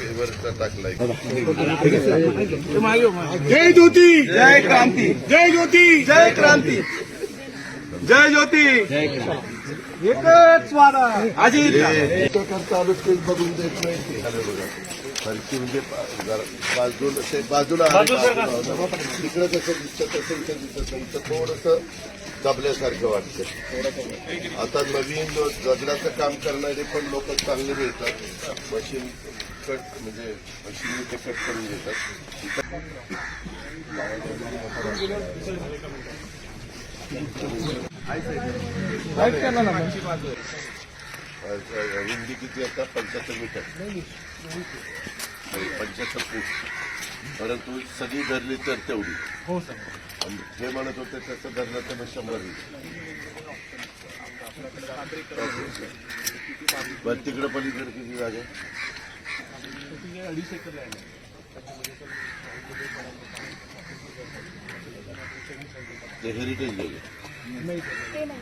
वरचा टाकलाय जय ज्योती! जय क्रांती! जय ज्योती! जय क्रांती! जय ज्योती! एकच वादा अजित! तालुक्यात बघून देत नाही. ते. फरशी म्हणजे बाजूला बाजूला. तिकडं कसं दिसतं तसं इथं दिसत नाही इथं थोडंसं दबल्यासारखं वाटतं. आता नवीन जगण्याचं काम करणारे पण लोक चांगले मिळतात. मशीन कट म्हणजे मशीन ते कट करून देतात. रुंदी किती आता? पंच्याहत्तर मीटर. पंच्याहत्तर फूट. परंतु सगळी धरली तर तेवढी. हो सर. हे म्हणत होते तसं धरलं तर मग शंभर. बरं तिकडं पलीकडे किती जागा आहे? अडीच एकर land आहे. ते हेरिटेज गेले नाही सर.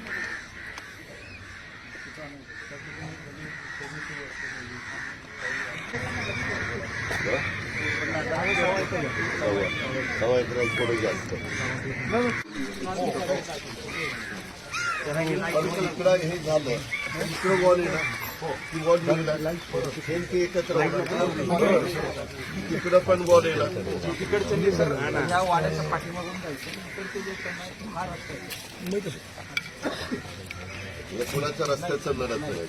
सव्वा सव्वा एकरात थोडं जास्त इकडं हे झालं इकडं वॉल आहे ना ती एकत्र तिकडं पण वॉल येणार तिकडचं जे सर या वाड्याच्या पाठीमागून जायचं तिकडचे जे कुणाच्या रस्त्याचं लढत नाही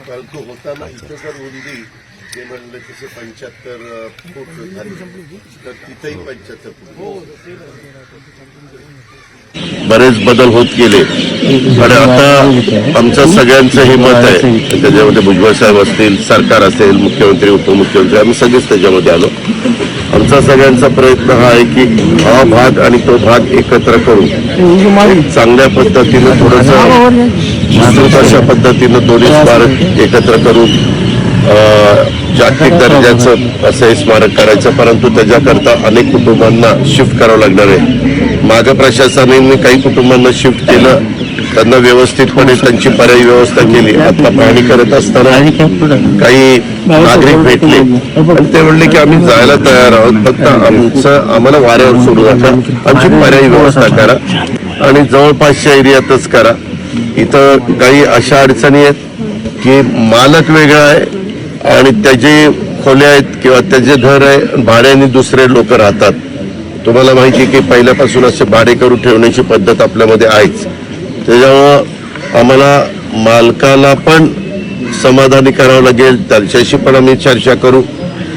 कारण तो होताना इथं जर रुंदी जे म्हणलं तसे पंच्याहत्तर फूट झाली. तर तिथेही पंच्याहत्तर फूट. बरेच बदल होत गेले. आणि आता आमचं सगळ्यांचं हे मत आहे. त्याच्यामध्ये भुजबळ साहेब असतील सरकार असेल मुख्यमंत्री उपमुख्यमंत्री आम्ही सगळेच त्याच्यामध्ये आलो. आमचा सगळ्यांचा प्रयत्न हा आहे की हा भाग आणि तो भाग एकत्र करून चांगल्या पद्धतीनं थोडस विस्तृत अशा पद्धतीनं दोन्ही स्मारक एकत्र करून जागतिक दर्जाचं असं हे स्मारक करायचं परंतु त्याच्याकरता अनेक कुटुंबांना शिफ्ट करावं लागणार आहे. मागं प्रशासनाने काही कुटुंबांना शिफ्ट केलं त्यांना व्यवस्थितपणे त्यांची पर्यायी व्यवस्था केली. आता पाहणी करत असताना काही नागरिक भेटले. आणि ते म्हणले की आम्ही जायला तयार आहोत. फक्त आमचं आम्हाला वाऱ्यावर सोडू नका. आमची पर्यायी व्यवस्था करा. आणि जवळपासच्या एरियातच करा. इथं काही अशा अडचणी आहेत की मालक वेगळा आहे आणि त्याचे खोल्या आहेत किंवा त्याचे घर आहे भाड्याने दुसरे लोक राहतात. तुम्हाला माहिती आहे की पहिल्यापासून असे भाडे करून ठेवण्याची पद्धत आपल्यामध्ये आहेच. त्याच्यामुळं आम्हाला मालकाला पण समाधानी करावं लागेल त्याच्याशी पण आम्ही चर्चा करू.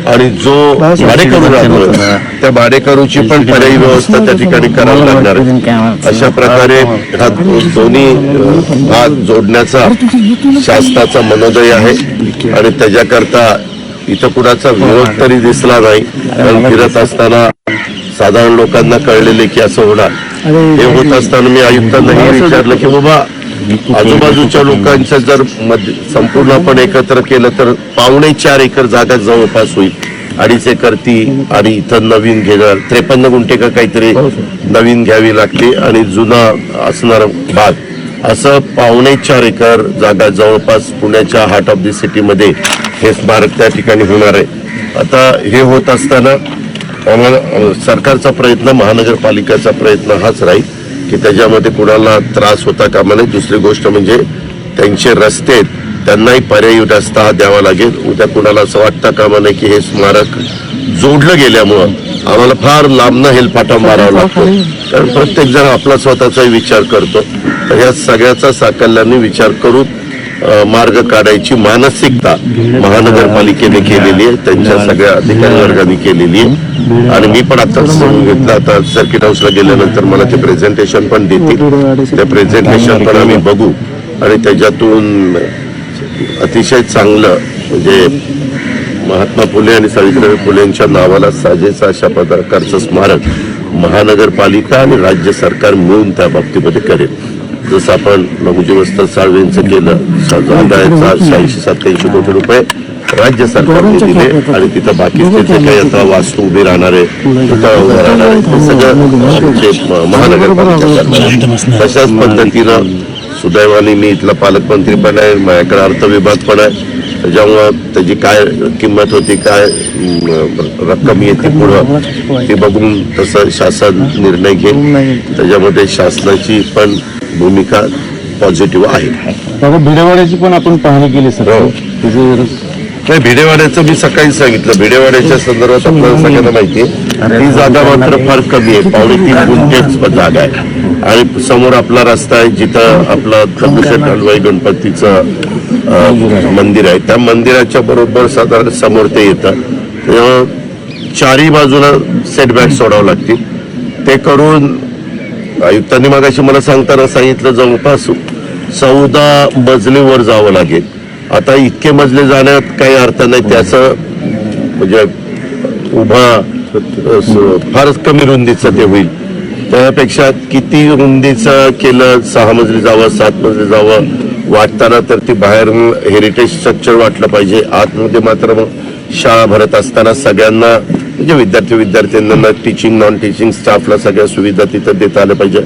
आणि जो भाडेकरू राहतो त्या भाडेकरूची पण पर्यायी व्यवस्था त्या ठिकाणी करावी लागणार आहे. अशा प्रकारे हा दोन्ही भाग जोडण्याचा शासनाचा मनोदय आहे आणि त्याच्याकरता इथं कुणाचा विरोध तरी दिसला नाही कारण फिरत असताना साधारण लोकांना कळलेले की असं होणार हे होत असताना मी आयुक्तांनाही विचारलं की बाबा आजूबाजूच्या लोकांचं जर मध्य- संपूर्णपणे एकत्र केलं तर पावणे चार एकर जागा जवळपास होईल. अडीच एकर ती आणि इथं नवीन घेणार. त्रेपन्न गुंठे का काहीतरी नवीन घ्यावी लागली आणि जुना असणारा भाग. असं पावणे चार एकर जागा जवळपास पुण्याच्या हार्ट ऑफ द सिटीमध्ये हे स्मारक त्या ठिकाणी होणार आहे. आता हे होत असताना आम्हाला सरकारचा प्रयत्न महानगरपालिकेचा प्रयत्न हाच राहील. की त्याच्यामध्ये कुणाला त्रास होता कामा नये. दुसरी गोष्ट म्हणजे त्यांचे रस्ते त्यांनाही पर्यायी रस्ता हा द्यावा लागेल. उद्या कुणाला असं वाटतं कामा नये की हे स्मारक जोडलं गेल्यामुळं आम्हाला फार लांबनं हेलपाटा मारावा लागतो. कारण प्रत्येक जण आपला स्वतःचाही विचार करतो. तर या सगळ्याचा साकल्याने विचार करून मार्ग काढायची मानसिकता महानगरपालिकेने केलेली आहे. त्यांच्या सगळ्या अधिकारी वर्गाने केलेली आहे. आणि मी पण आता घेतलं आता सर्किट हाऊसला गेल्यानंतर मला ते प्रेझेंटेशन पण देतील. ते प्रेझेंटेशन पण आम्ही बघू. आणि त्याच्यातून अतिशय चांगलं म्हणजे महात्मा फुले आणि सावित्रीबाई फुलेंच्या नावाला साजेसा अशा प्रकारचं स्मारक महानगरपालिका आणि राज्य सरकार मिळून त्या बाबतीमध्ये करेल. जसं आपण लघुजी वस्त्र साळवेंचं केलं शहाऐंशी सत्याऐंशी कोटी रुपये राज्य सरकारने दिले आणि तिथं बाकीचे जे काही आता वास्तू उभी राहणार आहे पुतळा उभा राहणार आहे ते सगळं महानगरपालिका. तशाच पद्धतीनं सुदैवाने मी इथला पालकमंत्री पण आहे माझ्याकडे अर्थ विभाग पण आहे. त्याच्यामुळं त्याची काय किंमत होती काय रक्कम येते पुढं ते बघून तसं शासन निर्णय घेईल. त्याच्यामध्ये शासनाची पण भूमिका पॉझिटिव्ह आहे. भिडेवाड्याची पण आपण पाहणी केली सर. हो. नाही भिडेवाड्याचं मी सकाळी सांगितलं. भिडेवाड्याच्या संदर्भात आपल्याला सगळ्यांना माहिती आहे. ती जागा मात्र फार कमी आहे. पावणे तीन गुंठेच जागा आहे. आणि समोर आपला रस्ता आहे जिथं आपलं दगडूशेठ हलवाई गणपतीचं अं, मंदिर आहे. त्या मंदिराच्या बरोबर साधारण समोर ते येतं. त्यामुळं चारही बाजूला सेटबॅक सोडावं लागतील. ते करून आयुक्तांनी मागाशी मला सांगताना सांगितलं जवळपास चौदा मजलेवर जावं लागेल. आता इतके मजले जाण्यात काही अर्थ नाही त्याचं म्हणजे उभा फारच कमी रुंदीचं ते होईल. त्यापेक्षा किती रुंदीचं केलं सहा मजली जावं सात मजली जावं वाटताना तर ती बाहेर हेरिटेज स्ट्रक्चर वाटलं पाहिजे. आतमध्ये मात्र मग शाळा भरत असताना सगळ्यांना म्हणजे विद्यार्थी विद्यार्थ्यांना टीचिंग नॉन टीचिंग स्टाफला सगळ्या सुविधा तिथं देता आल्या पाहिजे.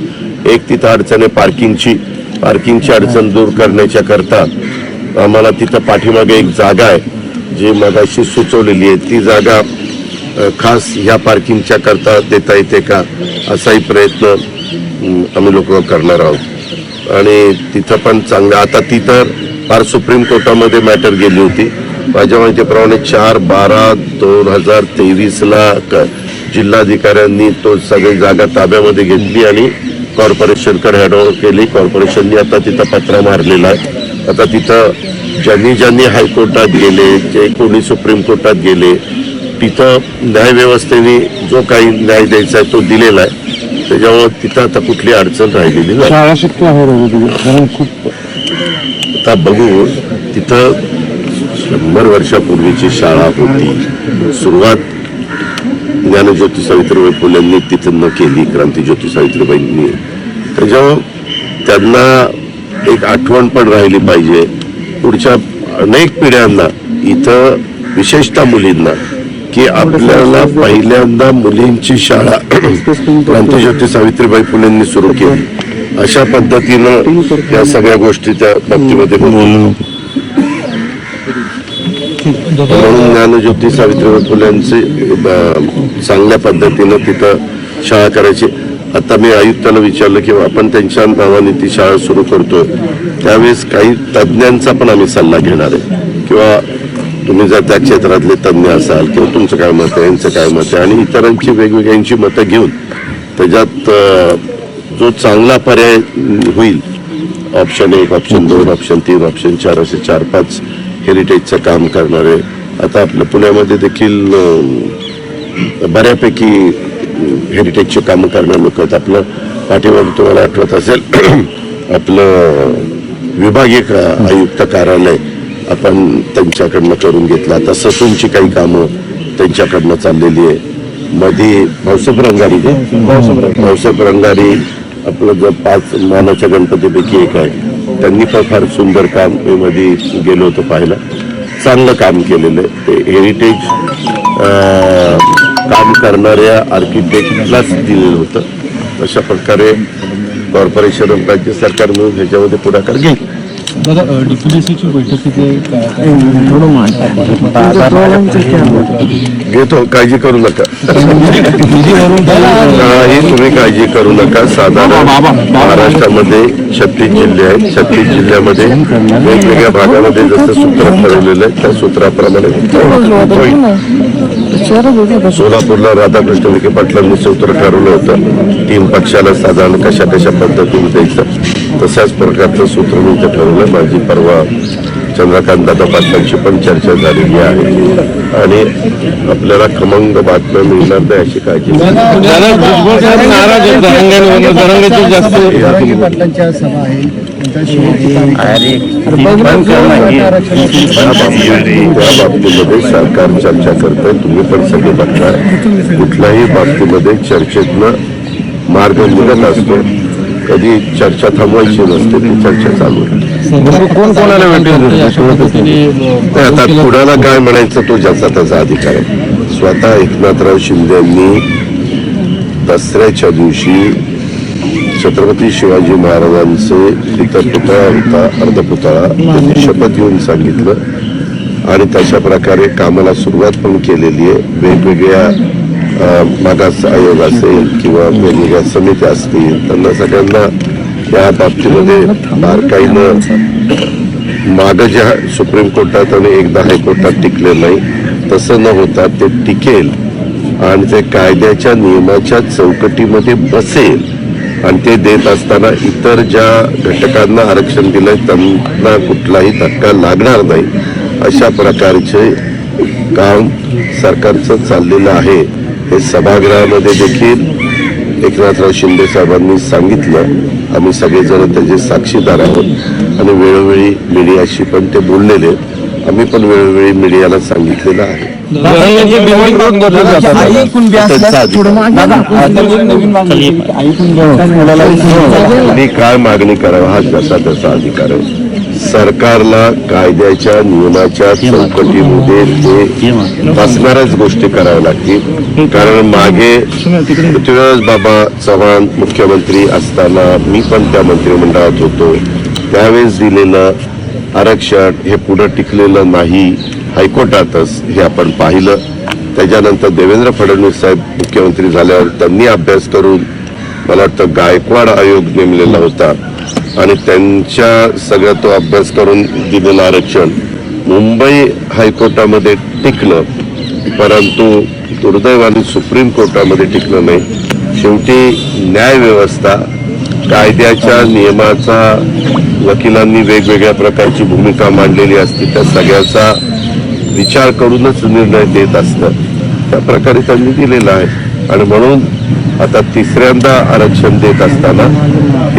एक तिथं अडचण आहे पार्किंगची पार्किंगची अडचण दूर करण्याच्या करता आम्हाला तिथं पाठीमागे एक जागा आहे जी मगाशी सुचवलेली आहे. ती जागा खास ह्या पार्किंगच्या करता देता येते का? असाही प्रयत्न आम्ही लोक करणार आहोत. आणि तिथं पण चांगलं. आता ती तर फार सुप्रीम कोर्टामध्ये मॅटर गेली होती. माझ्या माहितीप्रमाणे चार बारा दोन हजार तेवीसला जिल्हाधिकाऱ्यांनी तो सगळी जागा ताब्यामध्ये घेतली आणि कॉर्पोरेशनकडे हँडओव्हर केली. कॉर्पोरेशननी आता तिथं पत्रा मारलेला आहे. आता तिथं ज्यांनी ज्यांनी हायकोर्टात गेले जे कोणी सुप्रीम कोर्टात गेले तिथं न्यायव्यवस्थेने जो काही न्याय द्यायचा आहे तो दिलेला आहे. त्याच्यामुळे तिथं आता कुठली अडचण राहिलेली नाही. आता बघू तिथं शंभर वर्षापूर्वीची शाळा होती. सुरुवात ज्ञानज्योती सावित्रीबाई फुलेंनी तिथं न केली क्रांतीज्योती सावित्रीबाईंनी. त्याच्यामुळं त्यांना एक आठवण पण राहिली पाहिजे. पुढच्या अनेक पिढ्यांना इथं विशेषतः मुलींना की आपल्याला पहिल्यांदा मुलींची शाळा क्रांतीज्योती सावित्रीबाई फुलेंनी सुरू केली. अशा पद्धतीनं या सगळ्या गोष्टी त्या बाबतीमध्ये हो, हो. म्हणून ज्ञानज्योती सावित्रीबाई फुल्यांची चांगल्या पद्धतीनं तिथं शाळा करायची. आता मी आयुक्ताला विचारलं की आपण त्यांच्या नावाने ती शाळा सुरू करतोय. त्यावेळेस काही तज्ज्ञांचा पण आम्ही सल्ला घेणार आहे. किंवा तुम्ही जर त्या क्षेत्रातले तज्ज्ञ असाल किंवा तुमचं काय मत आहे यांचं काय मत आहे आणि इतरांची वेगवेगळ्यांची मतं घेऊन त्याच्यात जो चांगला पर्याय होईल ऑप्शन एक ऑप्शन दोन ऑप्शन तीन ऑप्शन चार असे चार पाच हेरिटेजचं काम करणारे. आता आपल्या पुण्यामध्ये देखील बऱ्यापैकी हेरिटेजची कामं करणारे लोक आहेत. आपलं पाठीमागे तुम्हाला आठवत असेल आपलं विभागीय का- आयुक्त कार्यालय आपण त्यांच्याकडनं करून घेतलं. आता ससूनची काही कामं त्यांच्याकडनं चाललेली आहे. मध्ये भाऊसाहेब रंगारी भाऊसाहेब रंगारी आपलं जर पाच मानाच्या गणपतीपैकी एक आहे. त्यांनी पण फार सुंदर काम मी मध्ये गेलो होतो पाहायला. चांगलं काम केलेलं आहे. ते हेरिटेज काम करणाऱ्या आर्किटेक्टलाच दिलेलं होतं. अशा प्रकारे कॉर्पोरेशन राज्य सरकार मिळून ह्याच्यामध्ये पुढाकार घेईल घेतो काळजी करू नका. काही तुम्ही काळजी करू नका. साधारण महाराष्ट्रामध्ये छत्तीस जिल्हे आहेत. छत्तीस जिल्ह्यामध्ये वेगवेगळ्या भागामध्ये जसं सूत्र ठरवलेलं आहे त्या सूत्राप्रमाणे होईल. सोलापूरला राधाकृष्ण विखे पाटलांनी सूत्र ठरवलं होतं. तीन पक्षाला साधारण कशा कशा पद्धतीने द्यायचं. तशाच प्रकारचं सूत्र मी ठरवलं. माझी परवा चंद्रकांत दादा पाटलांची पण चर्चा झालेली आहे. आणि आपल्याला खमंग बातम्या मिळणार नाही अशी काळजी त्या बाबतीमध्ये सरकार चर्चा करतंय. तुम्ही पण सगळे बघताय कुठल्याही बाबतीमध्ये चर्चेतनं मार्ग निघत असतो. कधी चर्चा थांबवायची नसते ती चर्चा चालू आहे. कोण कोणाला आता कुणाला काय म्हणायचं तो ज्याचा त्याचा अधिकार आहे. स्वतः एकनाथराव शिंदे यांनी दसऱ्याच्या दिवशी छत्रपती शिवाजी महाराजांचे तिथं पुतळा होता अर्धपुतळा त्यांनी शपथ घेऊन सांगितलं. आणि तशा प्रकारे कामाला सुरुवात पण केलेली आहे. वेगवेगळ्या मागास आयोग असेल किंवा वेगवेगळ्या समित्या असतील त्यांना सगळ्यांना या बाबतीमध्ये बारकाईनं माग ज्या सुप्रीम कोर्टात आणि एकदा हायकोर्टात टिकले नाही तसं न होता ते टिकेल आणि ते कायद्याच्या नियमाच्या चौकटीमध्ये बसेल आणि ते देत असताना इतर ज्या घटकांना आरक्षण दिलंय त्यांना कुठलाही धक्का लागणार नाही. अशा प्रकारचे काम सरकारचं चाललेलं आहे. हे सभागृहामध्ये देखील एकनाथराव शिंदे साहेबांनी सांगितलं. आम्ही सगळेजण त्याचे साक्षीदार आहोत. आणि वेळोवेळी मीडियाशी पण ते बोललेले. आम्ही पण वेळोवेळी मीडियाला सांगितलेलं आहे. कोणी काय मागणी करावं? हा त्याचा त्याचा अधिकार आहे. सरकारला कायद्याच्या नियमाच्या चौकटीमध्ये ते बसणाऱ्याच गोष्टी कराव्या लागतील. कारण मागे पृथ्वीराज बाबा चव्हाण मुख्यमंत्री असताना मी पण त्या मंत्रिमंडळात होतो. त्यावेळेस दिलेलं आरक्षण हे पुढं टिकलेलं नाही. हायकोर्टातच हे आपण पाहिलं. त्याच्यानंतर देवेंद्र फडणवीस साहेब मुख्यमंत्री झाल्यावर त्यांनी अभ्यास करून मला वाटतं गायकवाड आयोग नेमलेला होता. आणि त्यांच्या सगळ्या तो अभ्यास करून दिलेलं आरक्षण मुंबई हायकोर्टामध्ये टिकलं परंतु दुर्दैवाने सुप्रीम कोर्टामध्ये टिकलं नाही. शेवटी न्यायव्यवस्था कायद्याच्या नियमाचा वकिलांनी वेगवेगळ्या प्रकारची भूमिका मांडलेली असते त्या सगळ्याचा विचार करूनच निर्णय देत असतात. त्या प्रकारे त्यांनी दिलेला आहे. आणि म्हणून आता तिसऱ्यांदा आरक्षण देत असताना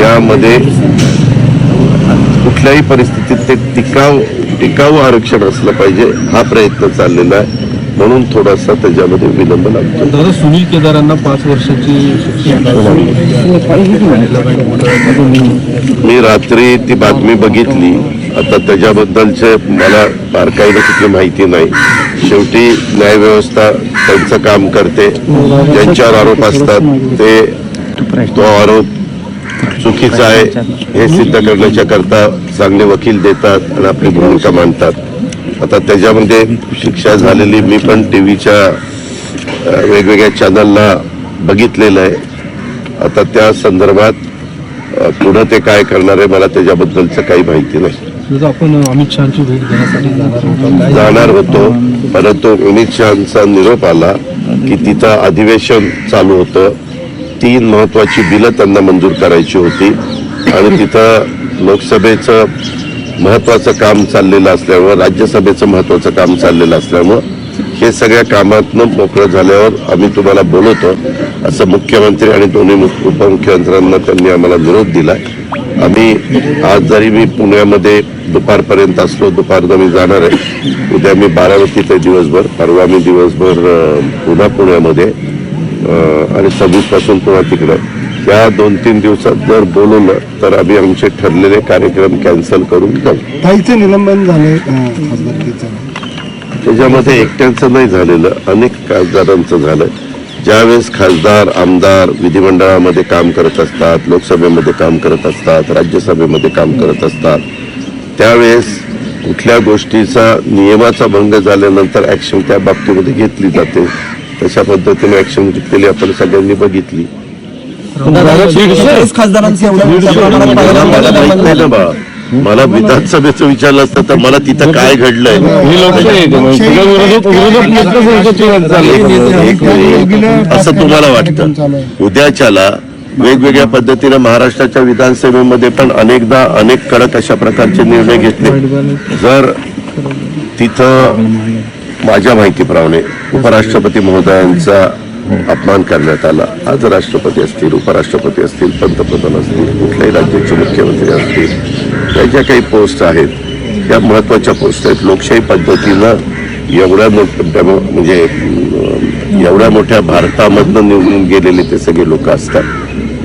यामध्ये कुठल्याही परिस्थितीत ते टिकाव टिकाऊ आरक्षण असलं पाहिजे हा प्रयत्न चाललेला आहे. म्हणून थोडासा त्याच्यामध्ये विलंब लागतो. दादा सुनील केदारांना पाच वर्षाची शिक्षा मी रात्री ती बातमी बघितली. आता त्याच्याबद्दलचे मला बारकाईनं कुठली माहिती नाही. शेवटी न्यायव्यवस्था त्यांचं काम करते. ज्यांच्यावर आरोप असतात ते तो आरोप चुकीचा आहे हे सिद्ध करण्याच्या करता चांगले वकील देतात आणि आपली भूमिका मांडतात. आता त्याच्यामध्ये शिक्षा झालेली मी पण टी व्हीच्या वेगवेगळ्या चॅनलला बघितलेलं आहे. आता त्या संदर्भात पुढं ते काय करणार आहे मला त्याच्याबद्दलचं काही माहिती नाही. आपण अमित शहाची भेट घेण्यासाठी जाणार होतो जाणार होतो. परंतु अमित शहाचा निरोप आला की तिथं अधिवेशन चालू होतं. तीन महत्वाची बिलं त्यांना मंजूर करायची होती. आणि तिथं लोकसभेचं महत्वाचं काम चाललेलं असल्यामुळं राज्यसभेचं महत्वाचं काम चाललेलं असल्यामुळं हे सगळ्या कामातनं मोकळं झाल्यावर आम्ही तुम्हाला बोलवतो. असं मुख्यमंत्री आणि दोन्ही उपमुख्यमंत्र्यांना त्यांनी आम्हाला निरोप दिला आम्ही आज जरी मी पुण्यामध्ये दुपारपर्यंत असलो दुपारनं मी जाणार आहे उद्या मी बारामतीत आहे दिवसभर परवा मी दिवसभर पुन्हा पुण्यामध्ये आणि सव्वीसपासून पुन्हा तिकडे. त्या दोन तीन दिवसात जर बोलवलं तर आम्ही आमचे ठरलेले कार्यक्रम कॅन्सल करून जाऊ. ताईचे निलंबन झाले त्याच्यामध्ये एकट्यांचं नाही झालेलं अनेक खासदारांचं झालं. ज्यावेळेस खासदार आमदार विधिमंडळामध्ये काम करत असतात लोकसभेमध्ये काम करत असतात राज्यसभेमध्ये काम करत असतात त्यावेळेस कुठल्या गोष्टीचा नियमाचा भंग झाल्यानंतर ऍक्शन त्या बाबतीमध्ये घेतली जाते. तशा पद्धतीने ऍक्शन घेतलेली आपण सगळ्यांनी बघितली. मला विधानसभेचं विचारलं असतं तर मला तिथं काय घडलंय. असं तुम्हाला वाटतं? उद्याच्याला वेगवेगळ्या पद्धतीनं महाराष्ट्राच्या विधानसभेमध्ये पण अनेकदा अनेक कडक अशा प्रकारचे निर्णय घेतले. जर तिथं माझ्या माहितीप्रमाणे उपराष्ट्रपती महोदयांचा अपमान करण्यात आला आज राष्ट्रपती असतील उपराष्ट्रपती असतील पंतप्रधान असतील कुठल्याही राज्याचे मुख्यमंत्री असतील त्या ज्या काही पोस्ट आहेत त्या महत्त्वाच्या पोस्ट आहेत. लोकशाही पद्धतीनं एवढ्या मोठ्या म्हणजे एवढ्या मोठ्या भारतामधनं निवडून गेलेले ते सगळे लोक असतात.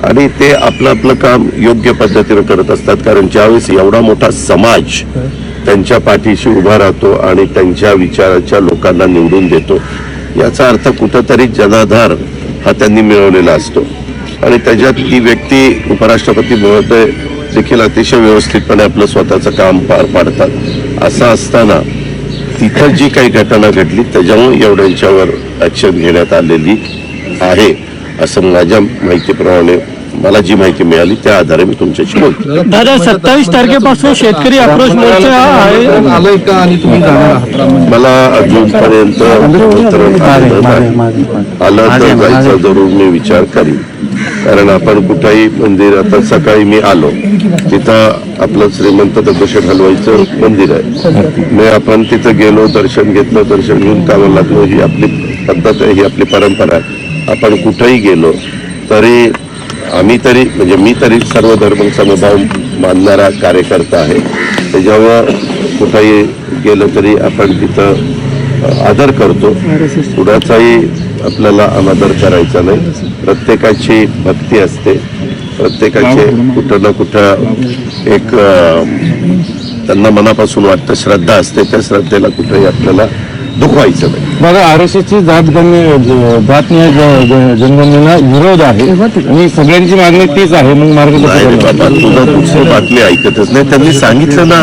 आणि ते आपलं आपलं काम योग्य पद्धतीनं करत असतात. कारण ज्यावेळेस एवढा मोठा समाज त्यांच्या पाठीशी उभा राहतो आणि त्यांच्या विचाराच्या लोकांना निवडून देतो याचा अर्थ कुठंतरी जनाधार हा त्यांनी मिळवलेला असतो. आणि त्याच्यात ती व्यक्ती उपराष्ट्रपती महोदय देखील अतिशय व्यवस्थितपणे आपलं स्वतःचं काम पार पाडतात. असं असताना तिथं जी काही घटना घडली त्याच्यामुळे एवढ्यांच्यावर ऍक्शन घेण्यात आलेली आहे असं माझ्या माहितीप्रमाणे मला जी माहिती मिळाली त्या आधारे मी तुमच्याशी बोलतो. दादा सत्तावीस तारखेपासून शेतकरी अप्रोच मोर्चा आहे. आलंय का आणि तुम्ही जाणार आहात? मला अजूनपर्यंत. आलं तर जायचा जरूर मी विचार करीन. कारण आपण कुठंही मंदिर आता सकाळी मी आलो तिथं आपलं श्रीमंत दगडूशेठ हलवाईचं मंदिर आहे. मी आपण तिथं गेलो दर्शन घेतलं दर्शन घेऊन कामाला लागलो ही आपली पद्धत आहे ही आपली परंपरा आहे. आपण कुठेही गेलो तरी आम्ही तरी म्हणजे मी तरी सर्व धर्म समभाव मानणारा कार्यकर्ता आहे. त्याच्यामुळं कुठंही गेलं तरी आपण तिथं आदर करतो. कुणाचाही आपल्याला अनादर करायचा नाही. प्रत्येकाची भक्ती असते. प्रत्येकाचे कुठं ना कुठं एक त्यांना मनापासून वाटतं श्रद्धा असते. त्या श्रद्धेला कुठंही आपल्याला दुखवायचं नाही. बघा आर एस एसची जात जातनीय जनगणनेला विरोध आहे. आणि सगळ्यांची मागणी तीच आहे मग मार्ग तुझं दुसरं बातमी ऐकतच नाही त्यांनी सांगितलं ना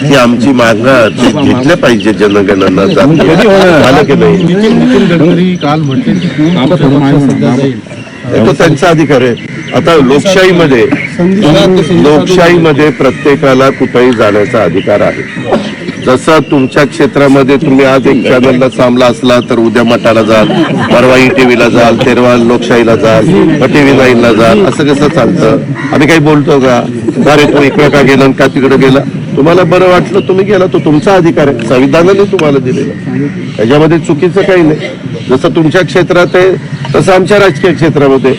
की आमची मागणं ते घेतल्या पाहिजे जनगणना? झालं की नाही? काल म्हटले तो त्यांचा अधिकार आहे. आता लोकशाहीमध्ये लोकशाहीमध्ये प्रत्येकाला कुठेही जाण्याचा अधिकार आहे. जसं तुमच्या क्षेत्रामध्ये तुम्ही आज एक चॅनलला सामला असला तर उद्या मठाला जाल परवा टीव्हीला जाल तेरवा लोकशाहीला जाल टीव्ही नाईनला जाल असं कसं चालतं? आम्ही काही बोलतो का? अरे तू इकडं का गेला आणि का तिकडे गेला? तुम्हाला बरं वाटलं तुम्ही गेला तो तुमचा अधिकार आहे. संविधानाने तुम्हाला दिलेला. त्याच्यामध्ये चुकीचं काही नाही. जसं तुमच्या क्षेत्रात आहे तसं आमच्या राजकीय क्षेत्रामध्ये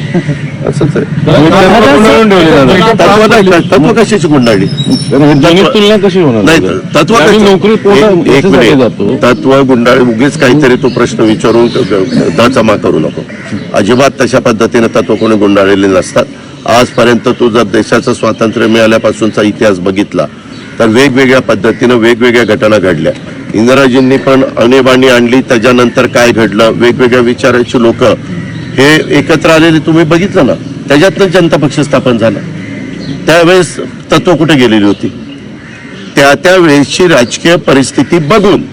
असंच आहे. तत्व कशाची गुंडाळली दोन्ही तुलना कशी होणार? नाही तत्व नोकरी एक- मिनिट. तत्व गुंडाळी उगीच काहीतरी तो प्रश्न विचारून दचमा करू नको. अजिबात तशा पद्धतीने तत्व कोणी गुंडाळलेले नसतात. आजपर्यंत तू जर देशाचं स्वातंत्र्य मिळाल्यापासूनचा इतिहास बघितला तर वेगवेगळ्या पद्धतीनं वेगवेगळ्या घटना घडल्या. इंदिराजींनी पण आणीबाणी आणली त्याच्यानंतर काय घडलं वेगवेगळ्या विचाराची लोक हे एकत्र आलेले तुम्ही बघितलं ना त्याच्यातनं जनता पक्ष स्थापन झाला. त्यावेळेस तत्व कुठे गेलेली होती? त्या त्यावेळेसची राजकीय परिस्थिती बघून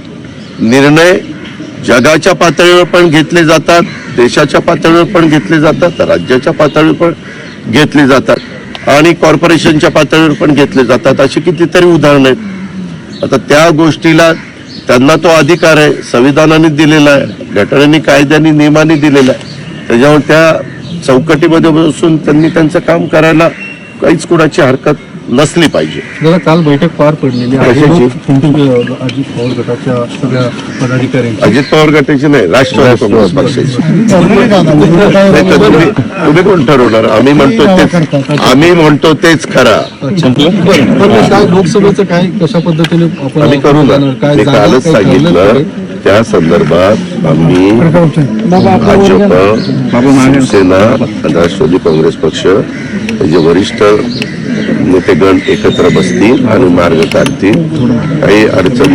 निर्णय जगाच्या पातळीवर पण घेतले जातात देशाच्या पातळीवर पण घेतले जातात राज्याच्या पातळीवर पण घेतले जातात. आणि कॉर्पोरेशनच्या पातळीवर पण घेतले जातात. अशी कितीतरी उदाहरणं आहेत. आता त्या गोष्टीला त्यांना तो अधिकार आहे संविधानाने दिलेला आहे घटनेने कायद्याने नियमाने दिलेला आहे. त्याच्यावर त्या चौकटीमध्ये बसून त्यांनी त्यांचं काम करायला काहीच कुणाची हरकत नसली पाहिजे. जरा काल बैठक पार पडलेली अजित पवार गटाच्या सगळ्या पदाधिकाऱ्यांची. अजित पवार गटाची नाही राष्ट्रवादी काँग्रेस पक्षाची. तुम्ही कोण ठरवणार? आम्ही म्हणतो तेच आम्ही म्हणतो तेच खरा. लोकसभेचं काय कशा पद्धतीने आपण आम्ही करू ना. मी कालच सांगितलं? त्या संदर्भात आम्ही भाजप शिवसेना राष्ट्रवादी काँग्रेस पक्ष जे वरिष्ठ नेतेगण एकत्र बसतील आणि मार्ग काढतील. काही अडचण